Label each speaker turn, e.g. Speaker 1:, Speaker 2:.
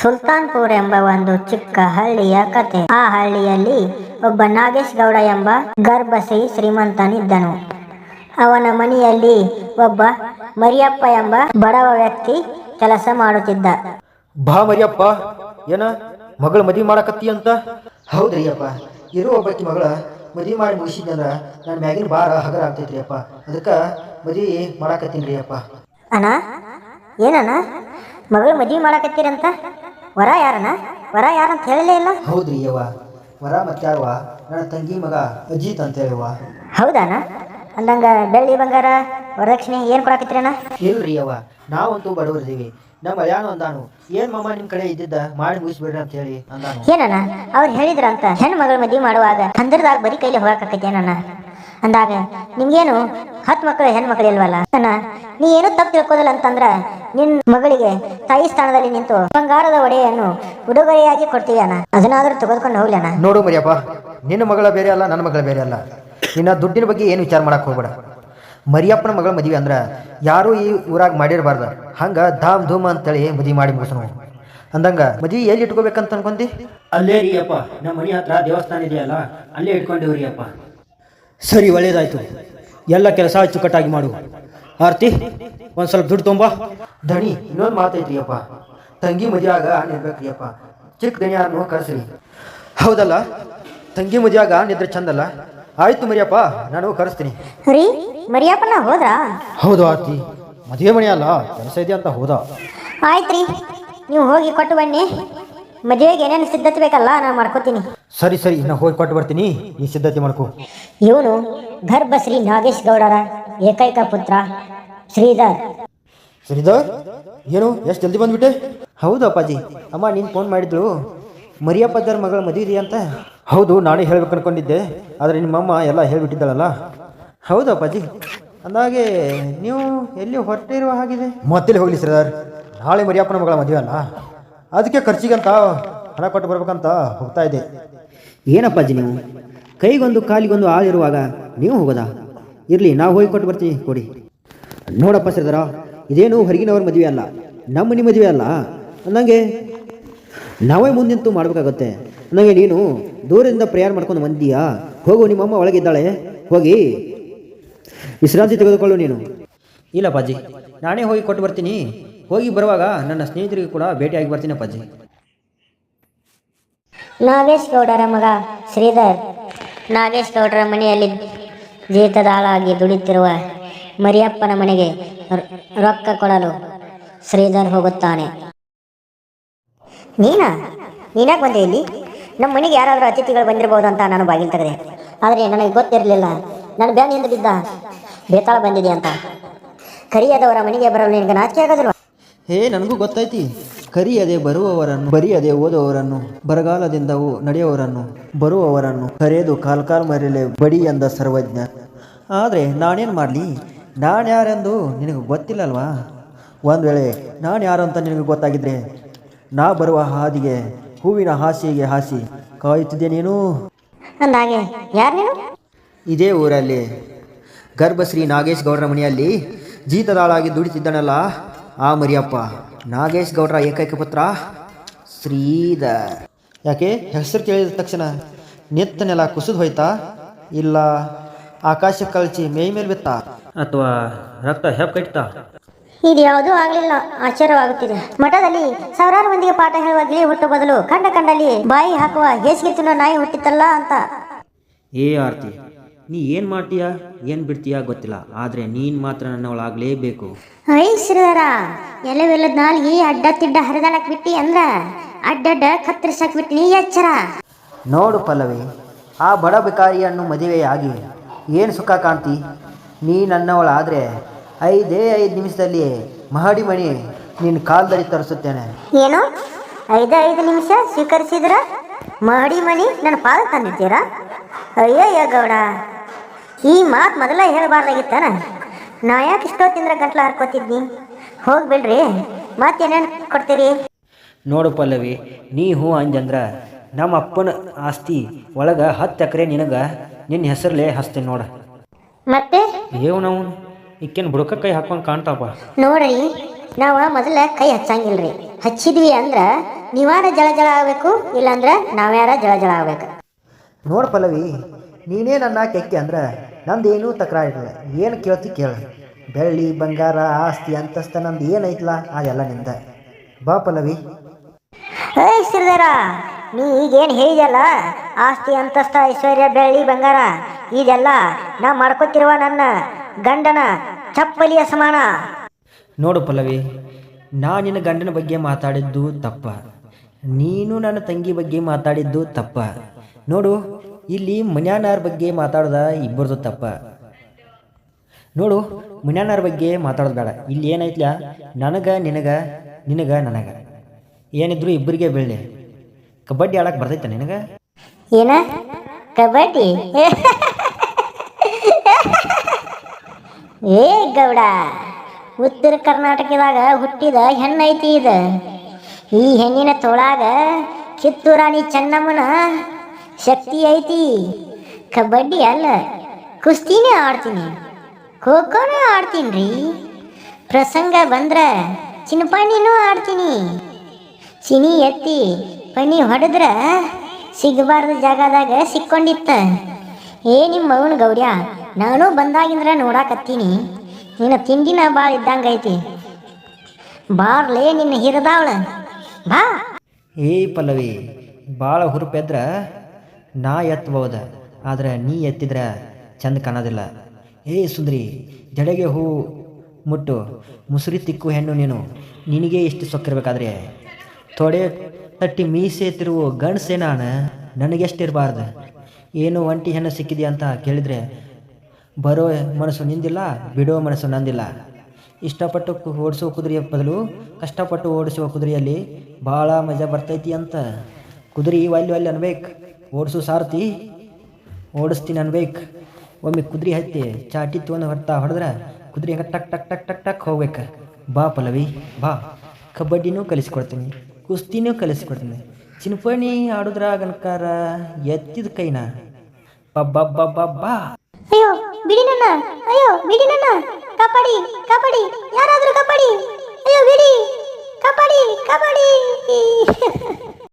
Speaker 1: ಸುಲ್ತಾನ್ಪುರ್ ಎಂಬ ಒಂದು ಚಿಕ್ಕ ಹಳ್ಳಿಯ ಕತೆ. ಆ ಹಳ್ಳಿಯಲ್ಲಿ ಒಬ್ಬ ನಾಗೇಶ್ ಗೌಡ ಎಂಬ ಗರ್ಭಸಿ ಶ್ರೀಮಂತನಿದ್ದನು. ಅವನ ಮನೆಯಲ್ಲಿ ಒಬ್ಬ ಮರಿಯಪ್ಪ ಎಂಬ ಬಡವ ವ್ಯಕ್ತಿ ಕೆಲಸ ಮಾಡುತ್ತಿದ್ದ.
Speaker 2: ಬಾ ಮರಿಯಪ್ಪ ಏನ? ಮಗಳ ಮದುವೆ ಮಾಡಕತ್ತಿ ಅಂತ?
Speaker 3: ಹೌದ್ರಿಯಪ್ಪ ಇರೋ ಒಬ್ಬಾಕಿ ಮಗಳ ಮದುವೆ ಮಾಡಿ ಮುಗಿಸಿದ್ರ ನನ್ನ ಮ್ಯಾಗಿನ ಭಾರ ಹಗರ ಆಗ್ತೈತ್ರಿ ಅಪ್ಪ ಅದಕ್ಕೆ ಮದುವೆ ಮಾಡಾಕತ್ತೀನಿ ರೀ ಅಪ್ಪ
Speaker 1: ಅಣ್ಣ ಏನಣ್ಣ? ಮಗಳು ಮದುವೆ ಮಾಡಕತ್ತೀರಂತ? ವರ ಯಾರನ? ವರ ಯಾರಂತ ಹೇಳಲೇ ಇಲ್ಲ?
Speaker 3: ಹೌದ್ರಿ ಯವ್ವ. ವರ ಮತ್ತಾರವ ನನ್ನ ತಂಗಿ ಮಗ ಅಜಿತ್ ಅಂತ ಹೇಳುವ
Speaker 1: ಹೌದಾನ? ಅಂದಂಗ ಬೆಳ್ಳಿ ಬಂಗಾರ ವರದಕ್ಷಿಣೆ ಏನು ಕೊಡಕತ್ತೀರಣ್ಣ?
Speaker 3: ಇಲ್ರಿ ಯವ್ವ. ನಾವಂತೂ ಬಡವರಿದ್ದೀವಿ ನಮ್ಮ ಅಳ್ಯಾನು ಅಂದಾನು ಏನ್ ಮಮ್ಮ ನಿಮ್ ಕಡೆ ಇದ್ದಿದ್ದ? ಮಾಡಿ ಮುಗಿಸ್ಬಿಡ್ರಿ ಅಂತ ಹೇಳಿ ಅಂದಾನು.
Speaker 1: ಏನಣ್ಣ? ಅವ್ರು ಹೇಳಿದ್ರಂತ ಹೆಣ್ಣು ಮಗಳ ಮದುವೆ ಮಾಡುವಾಗ ಕಂದರದಾಗ ಬರೀ ಕೈಲಿ ಏನಣ್ಣ ಅಂದಾಗ ನಿಮ್ಗೇನು ಹತ್ತು ಮಕ್ಕಳು ಹೆಣ್ಮಕ್ಳು ಇಲ್ವಲ್ಲ? ಅಣ್ಣ ನೀ ಏನು ತಪ್ಪು ತಿಳ್ಕೋದಿಲ್ಲ ಅಂತಂದ್ರ ನಿನ್ ಮಗಳಿಗೆ ತಾಯಿ ಸ್ಥಾನದಲ್ಲಿ ನಿಂತು ಬಂಗಾರದ ಒಡೆಯನ್ನು ಉಡುಗೊರೆಯಾಗಿ ಕೊಡ್ತೀವಿ ಅಣ್ಣ. ಅದನ್ನಾದ್ರೂ ತೆಗೆದುಕೊಂಡು ಹೋಗ್ಲಿ ಅಣ್ಣ.
Speaker 2: ನೋಡು ಮರಿಯಪ್ಪ ನಿನ್ನ ಮಗಳ ಬೇರೆ ಅಲ್ಲ ನನ್ನ ಮಗಳ ಬೇರೆ ಅಲ್ಲ. ನಿನ್ನ ದುಡ್ಡಿನ ಬಗ್ಗೆ ಏನು ವಿಚಾರ ಮಾಡಕ್ ಹೋಗ್ಬೇಡ. ಮರಿಯಪ್ಪನ ಮಗಳ ಮದುವೆ ಅಂದ್ರ ಯಾರು ಈ ಊರಾಗ ಮಾಡಿರಬಾರ್ದು. ಹಂಗ ಧಾಮ್ ಧೂಮ್ ಅಂತೇಳಿ ಮದುವೆ ಮಾಡಿ ಮುಗಿಸೋಣ ಅಂದಂಗ ಮದುವೆ ಎಲ್ಲಿ ಇಟ್ಕೋಬೇಕಂತ ಅನ್ಕೊಂಡಿ
Speaker 3: ಅಲ್ಲೇ ರೀ ಅಪ್ಪ ನಮ್ಮ ಮನೆ ಹತ್ರ ದೇವಸ್ಥಾನ ಇದೆಯಲ್ಲ ಅಲ್ಲೇ ಇಟ್ಕೊಂಡಿವ್ರಿ ಅಪ್ಪ ಸರಿ ಒಳ್ಳೇದಾಯ್ತು. ಎಲ್ಲ ಕೆಲಸ ಅಚ್ಚುಕಟ್ಟಾಗಿ ಮಾಡು. ಆರ್ತಿ ಒಂದು ಸ್ವಲ್ಪ ದುಡ್ಡು ತುಂಬ. ದಣಿ ಇನ್ನೊಂದು ಮಾತೈತ್ರಿಯಪ್ಪ ತಂಗಿ ಮದುವೆಯಾಗ ನಿಲ್ಬೇಕ್ರಿ ಅಪ್ಪ ಚಿಕ್ಕ ಅನ್ನೋ ಕರೆಸ್ರಿ. ಹೌದಲ್ಲ? ತಂಗಿ ಮದುವೆಯಾಗ ನಿದ್ರೆ ಚಂದಲ್ಲ? ಆಯ್ತು ಮರಿಯಪ್ಪ ನಾನು ಕರೆಸ್ತೀನಿ.
Speaker 1: ರೀ ಮರಿಯಪ್ಪನ ಹೋದ್ರಾ?
Speaker 2: ಹೌದು ಆರ್ತಿ. ಮದುವೆ ಮನೆಯಲ್ಲ ಕೆಲಸ ಇದೆ ಅಂತ ಹೋದ.
Speaker 1: ಆಯ್ತ್ರಿ ನೀವು ಹೋಗಿ ಕೊಟ್ಟು ಬನ್ನಿ. ಮದುವೆಗೆ ಏನೇನು ಸಿದ್ಧತೆ ಬೇಕಲ್ಲ ನಾನು ಮಾಡ್ಕೋತೀನಿ.
Speaker 2: ಸರಿ ಸರಿ ನಾ ಹೋಗಿ ಕೊಟ್ಟು ಬರ್ತೀನಿ. ಈ ಸಿದ್ಧತೆ ಮಾಡ್ಕೋ.
Speaker 1: ಇವನು ಗರ್ಭಶ್ರೀ ನಾಗೇಶ್ ಗೌಡರ ಏಕೈಕ ಪುತ್ರ ಶ್ರೀಧರ್.
Speaker 2: ಶ್ರೀಧರ್? ಏನು ಎಷ್ಟು ಜಲ್ದಿ ಬಂದ್ಬಿಟ್ಟೆ? ಹೌದು ಅಪ್ಪಾಜಿ. ಅಮ್ಮ ನೀನು ಫೋನ್ ಮಾಡಿದ್ರು ಮರಿಯಪ್ಪದ್ದರ ಮಗಳ ಮದುವೆ ಇದೆಯಾ ಅಂತ? ಹೌದು ನಾನೇ ಹೇಳ್ಬೇಕು ಅನ್ಕೊಂಡಿದ್ದೆ. ಆದರೆ ನಿಮ್ಮಮ್ಮ ಎಲ್ಲ ಹೇಳ್ಬಿಟ್ಟಿದ್ದಾಳಲ್ಲ. ಹೌದು ಅಪ್ಪಾಜಿ. ಅಂದಾಗೆ ನೀವು ಎಲ್ಲಿ ಹೊರಟಿರುವ ಹಾಗಿದೆ ಮತ್ತೆಲ್ಲಿ ಹೋಗ್ಲಿ ಶ್ರೀಧರ್? ನಾಳೆ ಮರಿಯಪ್ಪನ ಮಗಳ ಮದುವೆ ಅಲ್ಲ. ಅದಕ್ಕೆ ಖರ್ಚಿಗಂತ ಹಣ ಕೊಟ್ಟು ಬರ್ಬೇಕಂತ ಹೋಗ್ತಾ ಇದ್ದೆ.
Speaker 3: ಏನಪ್ಪಾಜಿ ನೀವು? ಕೈಗೊಂದು ಕಾಲಿಗೊಂದು ಆಳಿರುವಾಗ ನೀವು ಹೋಗೋದಾ? ಇರಲಿ ನಾವು ಹೋಗಿ ಕೊಟ್ಟು ಬರ್ತೀವಿ ಕೊಡಿ. ನೋಡಪ್ಪ ಶ್ರೀಧರ ಇದೇನು ಹೊರಗಿನವ್ರ ಮದುವೆ ಅಲ್ಲ ನಮ್ಮ ನಿಮ್ಮ ಮದುವೆ ಅಲ್ಲ. ಅಂದಂಗೆ ನಾವೇ ಮುಂದೆ ನಿಂತು ಮಾಡಬೇಕಾಗುತ್ತೆ. ಅಂದಂಗೆ ನೀನು ದೂರದಿಂದ ಪ್ರಯಾಣ ಮಾಡ್ಕೊಂಡು ಬಂದೀಯಾ? ಹೋಗು ನಿಮ್ಮಮ್ಮ ಒಳಗಿದ್ದಾಳೆ. ಹೋಗಿ ವಿಶ್ರಾಂತಿ ತೆಗೆದುಕೊಳ್ಳು ನೀನು.
Speaker 2: ಇಲ್ಲ ಬಾಜಿ ನಾನೇ ಹೋಗಿ ಕೊಟ್ಟು ಬರ್ತೀನಿ. ಹೋಗಿ ಬರುವಾಗ ನನ್ನ ಸ್ನೇಹಿತರಿಗೆ ಕೂಡ ಭೇಟಿಯಾಗಿ ಬರ್ತೀನಿ ಅಪ್ಪಾಜಿ.
Speaker 1: ನಾಗೇಶ್ ಗೌಡರ ಮಗ ಶ್ರೀಧರ್. ನಾಗೇಶ್ ಗೌಡರ ಮನೆಯಲ್ಲಿ ಜೀತದಾಳಾಗಿ ದುಡಿತಿರುವ ಮರಿಯಪ್ಪನ ಮನೆಗೆ ರೊಕ್ಕ ಕೊಡಲು ಶ್ರೀಧರ್ ಹೋಗುತ್ತಾನೆ. ನೀನಾ? ನೀನ್ಯಾಕೆ ಬಂದೆ ಇಲ್ಲಿ? ನಮ್ಮ ಮನೆಗೆ ಯಾರಾದರೂ ಅತಿಥಿಗಳು ಬಂದಿರಬಹುದು ಅಂತ ನಾನು ಬಾಗಿಲು ತೆಗೆದೆ. ಆದರೆ ನನಗೆ ಗೊತ್ತಿರಲಿಲ್ಲ. ನನ್ನ ಬ್ಯಾನಿಯಿಂದ ಬಿದ್ದ ಬೇತಾಳ ಬಂದಿದೆ ಅಂತ. ಕರಿಯದವರ ಮನೆಗೆ ಬರಲು ನಿನಗೆ ನಾಚಿಕೆ ಆಗೋದಿಲ್ವಾ?
Speaker 3: ಹೇ ನನಗೂ ಗೊತ್ತೈತಿ ಕರಿಯದೆ ಬರುವವರನ್ನು ಬರಿಯದೆ ಓದುವವರನ್ನು ಬರಗಾಲದಿಂದ ನಡೆಯುವವರನ್ನು ಬರುವವರನ್ನು ಕರೆಯದು ಕಾಲ್ ಕಾಲ್ ಮರೆಯಲೆ ಬಡಿ ಎಂದ ಸರ್ವಜ್ಞ. ಆದರೆ ನಾನೇನು ಮಾಡಲಿ? ನಾನು ಯಾರೆಂದು ನಿನಗೆ ಗೊತ್ತಿಲ್ಲಲ್ವಾ? ಒಂದು ವೇಳೆ ನಾನು ಯಾರು ಅಂತ ನಿನಗೆ ಗೊತ್ತಾಗಿದ್ರೆ ನಾ ಬರುವ ಹಾದಿಗೆ ಹೂವಿನ ಹಾಸಿಗೆ ಹಾಸಿ ಕಾಯುತ್ತಿದ್ದೆ ನೀನು?
Speaker 1: ಅಂದಾಗೆ ಯಾರು ನೀನು?
Speaker 3: ಇದೇ ಊರಲ್ಲಿ ಗರ್ಭಶ್ರೀ ನಾಗೇಶ್ ಗೌಡರ ಮನೆಯಲ್ಲಿ ಜೀತದಾಳಾಗಿ ದುಡಿತಿದ್ದನಲ್ಲ. ಆ ಮರಿಯಪ್ಪ ನಾಗೇಶ್ ಗೌಡ್ರ ಏಕೈಕ ಪುತ್ರ ಶ್ರೀಧರ್. ಯಾಕೆ? ಹೆಸರು ಕೇಳಿದ ತಕ್ಷಣ ನೆತ್ತನೆಲ್ಲ ಕುಸಿದು ಹೋಯ್ತಾ? ಇಲ್ಲ ಆಕಾಶ ಕಳಚಿ ಮೈ ಮೇಲೆ ಬಿತ್ತ?
Speaker 2: ಅಥವಾ ರಕ್ತ ಹೆಪ್ ಕಟ್ತಾ?
Speaker 1: ಇದು ಯಾವುದೂ ಆಗಲಿಲ್ಲ ಆಶ್ಚರ್ಯವಾಗುತ್ತಿದೆ. ಮಠದಲ್ಲಿ ಸಾವಿರಾರು ಮಂದಿಗೆ ಪಾಠ ಹೇಳುವ ಗಿಳಿ ಹುಟ್ಟು ಬದಲು ಕಂಡ ಕಂಡಲ್ಲಿ ಬಾಯಿ ಹಾಕುವ ಹೇಸಿಗೆ ತಿನ್ನೋ ನಾಯಿ ಹುಟ್ಟಿತ್ತಲ್ಲ ಅಂತ.
Speaker 4: ಏ ಆರ್ತಿ ನೀ ಏನು ಮಾಡ್ತೀಯಾ? ಏನು ಬಿಡ್ತೀಯಾ ಗೊತ್ತಿಲ್ಲ. ಆದರೆ ನೀನು ಮಾತ್ರ ನನ್ನವಳಾಗಲೇಬೇಕು.
Speaker 1: ಐ ಶ್ರೀಧರ ಎಲ್ಲವೆಲ್ಲದ ಈ ಅಡ್ಡ ತಿಡ್ಡ ಹರಿದಾಡಕ್ ಬಿಟ್ಟಿ ಅಂದ್ರ ಅಡ್ಡಡ್ಡ ಕತ್ತರಿಸಕ್ ಬಿಟ್ಟಿ ಎಚ್ಚರ.
Speaker 3: ನೋಡು ಪಲ್ಲವಿ ಆ ಬಡ ಬಿಕಾರಿಯನ್ನು ಮದುವೆಯಾಗಿ ಏನು ಸುಖ ಕಾಣ್ತಿ? ನೀ ನನ್ನವಳಾದರೆ ಐದೇ ಐದು ನಿಮಿಷದಲ್ಲಿ ಮಹಡಿ ಮಣಿ ನಿನ್ನ ಕಾಲದಲ್ಲಿ ತರಿಸುತ್ತೇನೆ.
Speaker 1: ಏನು? ಐದು ಐದು ನಿಮಿಷ ಸ್ವೀಕರಿಸಿದ್ರ? ಮಹಡಿ ಮಣಿ ನನ್ನ ಪಾದ ತಂದಿದ್ದೀರಾ? ಅಯ್ಯಯ್ಯ ಗೌಡ ಈ ಮಾತು ಮೊದಲ ಹೇಳಬಾರ್ದಾಗಿತ್ತಾನ? ನಾ ಯಾಕೆ ಇಷ್ಟೊತ್ತಿಂದ್ರ ಗಂಟ್ಲ ಹರ್ಕೋತಿದ್ನಿ? ಹೋಗ್ಬಿಡ್ರಿ ಮತ್ತೇನೇನು ಕೊಡ್ತೀರಿ?
Speaker 4: ನೋಡು ಪಲ್ಲವಿ ನೀ ಹೂ ಅಂಜಂದ್ರ ನಮ್ಮ ಅಪ್ಪನ ಆಸ್ತಿ ಒಳಗೆ ಹತ್ತು ಎಕರೆ ನಿನಗೆ ನಿನ್ನ ಹೆಸರಲ್ಲೇ ಹಚ್ತೀನಿ ನೋಡ.
Speaker 1: ಮತ್ತೆ?
Speaker 4: ಏವ್ ನಾವು ಇಕ್ಕೇನ್ ಬುಡಕ ಕೈ ಹಾಕೊಂಡು ಕಾಣ್ತಾವ
Speaker 1: ನೋಡ್ರಿ ನಾವು ಮೊದಲ ಕೈ ಹಚ್ಚಂಗಿಲ್ರಿ. ಹಚ್ಚಿದ್ವಿ ಅಂದ್ರ ನೀವಾರ ಜಳ ಜಳ ಆಗ್ಬೇಕು ಇಲ್ಲಾಂದ್ರೆ ನಾವ್ಯಾರ ಜಳ ಜಳ ಆಗ್ಬೇಕು.
Speaker 5: ನೋಡು ಪಲ್ಲವಿ ನೀನೇ ನನ್ನ ಕೆಕ್ಕೆ ಅಂದ್ರೆ ನಂದೇನೂ ತಕರಾರಿಲ್ಲ ಏನು ಕೇಳ್ತಿ ಕೇಳ. ಬೆಳ್ಳಿ ಬಂಗಾರ ಆಸ್ತಿ ಅಂತಸ್ತ ನಂದು ಏನೈತಲ್ಲ ಅದೆಲ್ಲ ನಿಂದ. ಬಾ ಪಲ್ಲವಿ.
Speaker 1: ಏಯ್ ಶ್ರೀಧರ ನೀ ಈಗೇನು ಹೇಳಿದಲ್ಲ ಆಸ್ತಿ ಅಂತಸ್ತ ಐಶ್ವರ್ಯ ಬೆಳ್ಳಿ ಬಂಗಾರ ಇದೆಲ್ಲ ನಾ ಮಾಡ್ಕೊತಿರುವ ನನ್ನ ಗಂಡನ ಚಪ್ಪಲಿಯ ಸಮಾನ.
Speaker 3: ನೋಡು ಪಲ್ಲವಿ ನಾ ನಿನ್ನ ಗಂಡನ ಬಗ್ಗೆ ಮಾತಾಡಿದ್ದು ತಪ್ಪ. ನೀನು ನನ್ನ ತಂಗಿ ಬಗ್ಗೆ ಮಾತಾಡಿದ್ದು ತಪ್ಪ. ನೋಡು ಇಲ್ಲಿ ಮನ್ಯಾನಾರ್ ಬಗ್ಗೆ ಮಾತಾಡೋದ ಇಬ್ಬರದು ತಪ್ಪ. ನೋಡು, ಮನ್ಯಾನಾರ ಬಗ್ಗೆ ಮಾತಾಡೋದು ಬೇಡ. ಇಲ್ಲಿ ಏನೈತ್ಲ ನನಗೆ, ನಿನಗೆ ನಿನಗೆ, ನನಗೆ. ಏನಿದ್ರು ಇಬ್ಬರಿಗೆ ಬೆಳ್ಳೆ ಕಬಡ್ಡಿ ಆಡಕ್ಕೆ ಬರ್ತೈತೆ ನಿನಗೆ?
Speaker 1: ಏನ? ಕಬಡ್ಡಿ? ಏ ಗೌಡ, ಉತ್ತರ ಕರ್ನಾಟಕದಾಗ ಹುಟ್ಟಿದ ಹೆಣ್ಣೈತಿ ಇದು. ಈ ಹೆಣ್ಣಿನ ತೋಳಾಗ ಕಿತ್ತೂರಾಣಿ ಚೆನ್ನಮ್ಮನ ಶಕ್ತಿ ಐತಿ. ಕಬಡ್ಡಿ ಅಲ್ಲ, ಕುಸ್ತಿನೇ ಆಡ್ತೀನಿ. ಖೋಖೋನೂ ಆಡ್ತೀನಿ ರೀ ಪ್ರಸಂಗ ಬಂದ್ರೆ ಚಿನ್ನಪಾಣಿನೂ ಆಡ್ತೀನಿ. ಚಿನಿ ಎತ್ತಿ ಪಣಿ ಹೊಡೆದ್ರ ಸಿಗಬಾರ್ದ ಜಾಗದಾಗ ಸಿಕ್ಕೊಂಡಿತ್ತ. ಏ ನಿಮ್ಮ ಮಗನ ಗೌರ್ಯ, ನಾನು ಬಂದಾಗಿಂದ್ರ ನೋಡಾಕತ್ತೀನಿ. ನಿನ್ನ ತಿಂಡಿನ ಭಾಳ ಇದ್ದಂಗೈತಿ. ಬಾರ್ಲೇ ನಿನ್ನ ಹಿರದಾವಳ. ಬಾ.
Speaker 3: ಏ ಪಲ್ಲವಿ ಭಾಳ ಹುರುಪೆದ್ರ ನಾ ಎತ್ತಬಹುದ ಆದ್ರೆ ನೀ ಎತ್ತಿದ್ರೆ ಚಂದ ಕಾಣೋದಿಲ್ಲ. ಏ ಸುಂದ್ರಿ, ಜಡೆಗೆ ಹೂ ಮುಟ್ಟು, ಮುಸುರಿ ತಿಕ್ಕು ಹೆಣ್ಣು ನೀನು, ನಿನಗೆ ಇಷ್ಟು ಸೊಕ್ಕಿರ್ಬೇಕಾದ್ರೆ? ತೊಡೆ ತಟ್ಟಿ ಮೀಸೆ ತಿರುವು ಗಂಡಸೆ ನಾನು, ನನಗೆಷ್ಟಿರಬಾರ್ದು? ಏನು ಒಂಟಿ ಹೆಣ್ಣು ಸಿಕ್ಕಿದೆ ಅಂತ ಕೇಳಿದರೆ, ಬರೋ ಮನಸ್ಸು ನಿಂದಿಲ್ಲ, ಬಿಡೋ ಮನಸ್ಸು ನಂದಿಲ್ಲ. ಇಷ್ಟಪಟ್ಟು ಓಡಿಸುವ ಕುದುರೆಯ ಬದಲು ಕಷ್ಟಪಟ್ಟು ಓಡಿಸುವ ಕುದುರೆಯಲ್ಲಿ ಭಾಳ ಮಜಾ ಬರ್ತೈತಿ ಅಂತ. ಕುದುರೆ ಒಲ್ಲಿ ಒಲ್ಲಿ ಅನ್ಬೇಕು. ಓಡಿಸು ಸಾರ್ತಿ ಓಡಿಸ್ತೀನಿ ಅನ್ಬೇಕು. ಒಮ್ಮೆ ಕುದುರೆ ಹತ್ತಿ ಚಾಟಿ ತೊಗೊಂಡು ಹೊರ್ತಾ ಹೊಡೆದ್ರೆ ಕುದುರೆ ಹಂಗೆ ಟಕ್ ಟಕ್ ಟಕ್ ಟಕ್ ಟಕ್ ಹೋಗ್ಬೇಕು. ಬಾ ಪಲ್ಲವಿ, ಬಾ. ಕಬಡ್ಡಿನೂ ಕಲಿಸ್ಕೊಡ್ತೀನಿ, ಕುಸ್ತಿನೂ ಕಲಿಸ್ಕೊಡ್ತೀನಿ. ಚಿನ್ಪಣಿ ಆಡುದ್ರಾಗನ್ಕಾರ ಎತ್ತಿದ ಕೈನ. ಬಾ.
Speaker 1: ಅಯ್ಯೋ, ಬಿಡಿ ನನ್ನ. ಅಯ್ಯೋ, ಬಿಡಿ ನನ್ನ. ಕಬಡ್ಡಿ ಕಬಡ್ಡಿ. ಯಾರಾದರೂ ಕಬಡ್ಡಿ? ಅಯ್ಯೋ, ಬಿಡಿ. ಕಬಡ್ಡಿ ಕಬಡ್ಡಿ.